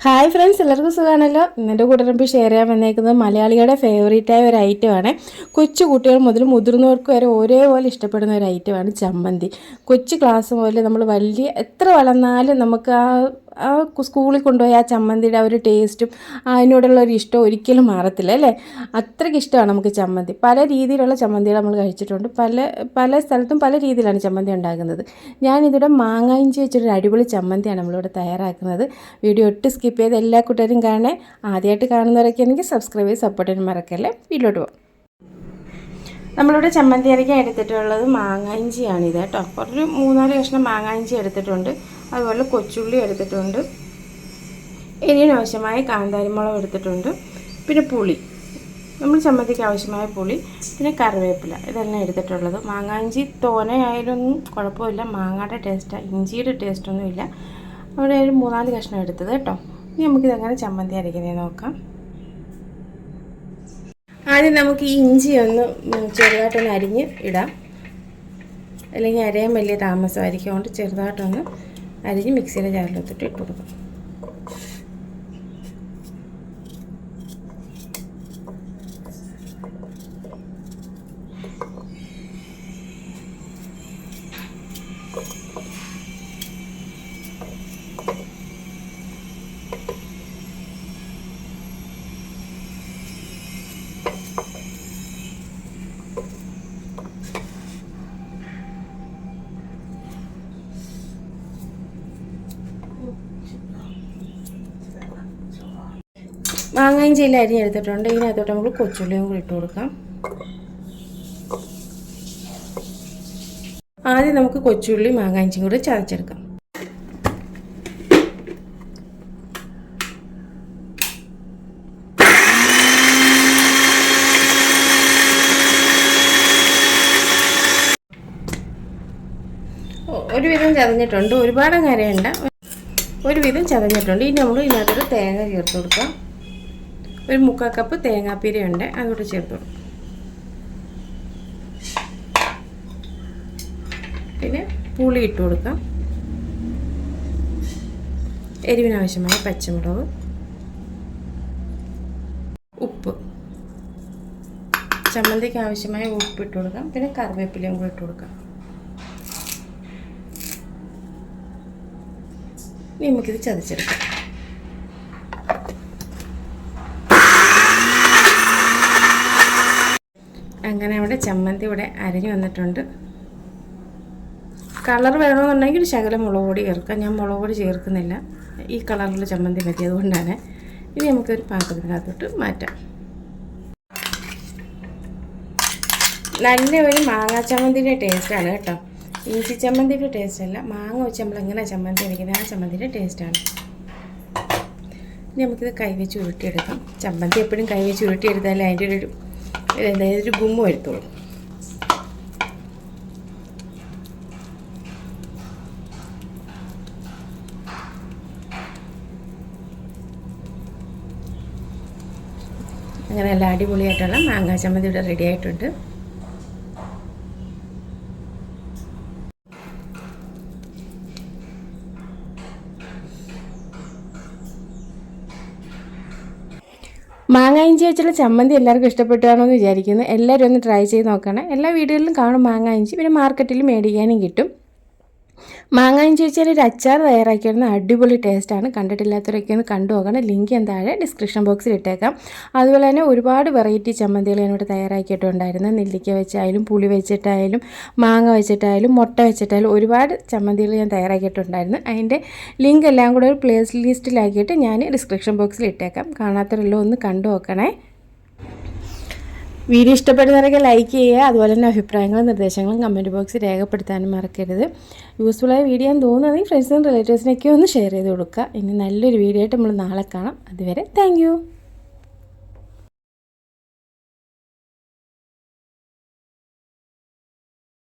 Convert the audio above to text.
Hi friends എല്ലാവർക്കും സുഖമാണല്ലോ? ഇന്നത്തെ കൂട്ടരമ്പ് ഷെയർ ചെയ്യാൻ വന്നേക്കുന്നത് മലയാളികളുടെ ഫേവറേറ്റ് ആയ ഒരു ഐറ്റമാണ് കൊച്ചു കുട്ടികൾ മുതൽ മുതിർന്നവർക്ക് വരെ ഒരേപോലെ ഇഷ്ടപ്പെടുന്ന ഒരു ഐറ്റമാണ് ചമ്മന്തി. കൊച്ചു ക്ലാസ് മുതൽ നമ്മൾ വലിയ എത്ര വളർന്നാലും നമുക്ക് ആ സ്കൂളിൽ കൊണ്ടുപോയി ആ ചമ്മന്തിയുടെ ആ ഒരു ടേസ്റ്റും അതിനോടുള്ള ഒരു ഇഷ്ടം ഒരിക്കലും മാറത്തില്ല അല്ലേ? അത്രയ്ക്ക് ഇഷ്ടമാണ് നമുക്ക് ചമ്മന്തി. പല രീതിയിലുള്ള ചമ്മന്തികൾ നമ്മൾ കഴിച്ചിട്ടുണ്ട്. പല പല സ്ഥലത്തും പല രീതിയിലാണ് ചമ്മന്തി ഉണ്ടാക്കുന്നത് ഞാനിതിവിടെ മാങ്ങായിഞ്ചി വെച്ചൊരു അടിപൊളി ചമ്മന്തിയാണ് നമ്മളിവിടെ തയ്യാറാക്കുന്നത്. വീഡിയോ ഒട്ട് സ്കിപ്പ് ചെയ്ത് എല്ലാ കൂട്ടുകാരും കാണേ ആദ്യമായിട്ട് കാണുന്നവരൊക്കെ ആണെങ്കിൽ സബ്സ്ക്രൈബ് ചെയ്ത് സപ്പോർട്ട് ചെയ്യാൻ മറക്കല്ലേ? വീട്ടിലോട്ട് പോകാം നമ്മളിവിടെ ചമ്മന്തി അരയ്ക്കാൻ എടുത്തിട്ടുള്ളത് മാങ്ങ ഇഞ്ചിയാണിത് കേട്ടോ. ഒരു മൂന്നാൽ കഷ്ണം മാങ്ങ ഇഞ്ചി എടുത്തിട്ടുണ്ട്. അതുപോലെ കൊച്ചുള്ളി എടുത്തിട്ടുണ്ട്. എരിവിന് ആവശ്യമായ കാന്താരിമുളക് എടുത്തിട്ടുണ്ട്. പിന്നെ പുളി. നമ്മൾ ചമ്മന്തിക്ക് ആവശ്യമായ പുളി. പിന്നെ കറിവേപ്പില. ഇതെല്ലാം എടുത്തിട്ടുള്ളത്. മാങ്ങ ഇഞ്ചി തോനയായാലൊന്നും കുഴപ്പമില്ല. മാങ്ങയുടെ ടേസ്റ്റ് ഇഞ്ചിയുടെ ടേസ്റ്റൊന്നുമില്ല അവിടെ ഒരു മൂന്നാൽ കഷ്ണം എടുത്തത് കേട്ടോ. ഇനി നമുക്കിതെങ്ങനെ ചമ്മന്തി അരയ്ക്കുന്നത് നോക്കാം. ആദ്യം നമുക്ക് ഈ ഇഞ്ചി ഒന്ന് ചെറുതായിട്ടൊന്ന് അരിഞ്ഞ് ഇടാം. അല്ലെങ്കിൽ അരയാൻ വലിയ താമസമായിരിക്കും. അതുകൊണ്ട് ചെറുതായിട്ടൊന്ന് അരിഞ്ഞ് മിക്സിയുടെ ജാറിലെത്തിട്ട് ഇട്ട് കൊടുക്കും. മാങ്ങയും ചില്ല അരിഞ്ഞെടുത്തിട്ടുണ്ട് ഇതിനകത്തോട്ട് നമുക്ക് കൊച്ചുള്ളിയും കൂടി ഇട്ട് കൊടുക്കാം. ആദ്യം നമുക്ക് കൊച്ചുള്ളി മാങ്ങാഞ്ചിയും കൂടി ചതച്ചെടുക്കാം. ഒരുവിധം ചതഞ്ഞിട്ടുണ്ട്. ഒരുപാട് കരയണ്ട ഒരുവിധം ചതഞ്ഞിട്ടുണ്ട്. ഇനി നമ്മൾ ഇതിനകത്തൊരു തേങ്ങ ചേർത്ത് കൊടുക്കാം. ഒരു മുക്കാൽ കപ്പ് തേങ്ങാപ്പീരയുണ്ട് അതുകൂടെ ചേർത്ത് പിന്നെ പുളി ഇട്ട് കൊടുക്കാം. എരിവിനാവശ്യമായ പച്ചമുളക്. ഉപ്പ്. ചമ്മന്തിക്ക് ആവശ്യമായ ഉപ്പ് ഇട്ട് കൊടുക്കാം. പിന്നെ കറിവേപ്പിലയും കൂടി ഇട്ട് കൊടുക്കാം. ഇനി നമുക്കിത് ചതച്ചെടുക്കാം. അങ്ങനെ അവിടെ ചമ്മന്തി ഇവിടെ അരഞ്ഞു വന്നിട്ടുണ്ട്. കളർ വേണമെന്നുണ്ടെങ്കിൽ ഒരു ശകലം മുളക് പൊടി ചേർക്കാം. ഞാൻ മുളക് പൊടി ചേർക്കുന്നില്ല. ഈ കളറിലുള്ള ചമ്മന്തി മതി അതുകൊണ്ടാണ്. ഇനി നമുക്കൊരു പാത്രത്തിനകത്തോട്ട് മാറ്റാം. നല്ല ഒരു മാങ്ങാ ചമ്മന്തിന്റെ ടേസ്റ്റാണ് കേട്ടോ. ഇഞ്ചി ചമ്മന്തിയുടെ ടേസ്റ്റ് അല്ല. മാങ്ങ വെച്ച് നമ്മൾ എങ്ങനെ ചമ്മന്തി അടിക്കുന്നത് ആ ചമ്മന്തിന്റെ ടേസ്റ്റാണ് ഇനി നമുക്കിത് കൈവച്ച് ഉരുട്ടിയെടുക്കാം. ചമ്മന്തി എപ്പോഴും കൈവച്ച് ഉരുട്ടിയെടുത്താലേ അതിന്റെ ഒരു ഒരു ഗുമ്മ വരുത്തുള്ളൂ. അങ്ങനെ നല്ല അടിപൊളിയായിട്ടുള്ള മാങ്ങാ ചമ്മന്തി ഇവിടെ റെഡി ആയിട്ടുണ്ട്. മാങ്ങ ഇഞ്ചി വെച്ചുള്ള ചമ്മന്തി എല്ലാവർക്കും ഇഷ്ടപ്പെട്ടാണോ എന്ന് വിചാരിക്കുന്നു. എല്ലാവരും ഒന്ന് ട്രൈ ചെയ്ത് നോക്കണം. എല്ലാ വീടുകളിലും കാണും മാങ്ങ ഇഞ്ചി പിന്നെ മാർക്കറ്റിൽ മേടിക്കാനും കിട്ടും. മാങ്ങ ചേച്ചിയുടെ ഒരു അച്ചാർ തയ്യാറാക്കിയിരുന്ന അടിപൊളി ടേസ്റ്റാണ് കണ്ടിട്ടില്ലാത്തവരൊക്കെ ഒന്ന് കണ്ടു നോക്കണം. ലിങ്ക് ഞാൻ താഴെ ഡിസ്ക്രിപ്ഷൻ ബോക്സിൽ ഇട്ടേക്കാം. അതുപോലെ തന്നെ ഒരുപാട് വെറൈറ്റി ചമ്മന്തികൾ ഞാനിവിടെ തയ്യാറാക്കിയിട്ടുണ്ടായിരുന്നു. നെല്ലിക്ക വെച്ചായാലും പുളി വെച്ചിട്ടായാലും മാങ്ങ വെച്ചിട്ടായാലും മുട്ട വെച്ചിട്ടായാലും ഒരുപാട് ചമ്മന്തികൾ ഞാൻ തയ്യാറാക്കിയിട്ടുണ്ടായിരുന്നു. അതിന്റെ ലിങ്ക് എല്ലാം കൂടെ ഒരു പ്ലേസ് ലിസ്റ്റിലാക്കിയിട്ട് ഞാൻ ഡിസ്ക്രിപ്ഷൻ ബോക്സിൽ ഇട്ടേക്കാം. കാണാത്തവരെല്ലാം ഒന്ന് കണ്ടു നോക്കണേ. വീഡിയോ ഇഷ്ടപ്പെടുന്നവരൊക്കെ ലൈക്ക് ചെയ്യുക അതുപോലെ തന്നെ അഭിപ്രായങ്ങളും നിർദ്ദേശങ്ങളും കമന്റ് ബോക്സിൽ രേഖപ്പെടുത്താനും മറക്കരുത്. യൂസ്ഫുള്ളായ വീഡിയോ എന്ന് തോന്നുകയാണെങ്കിൽ ഫ്രണ്ട്സിനും റിലേറ്റീവ്സിനൊക്കെ ഒന്ന് ഷെയർ ചെയ്ത് കൊടുക്കുക. ഇനി നല്ലൊരു വീഡിയോ ആയിട്ട് നമ്മൾ നാളെ കാണാം. അതുവരെ താങ്ക്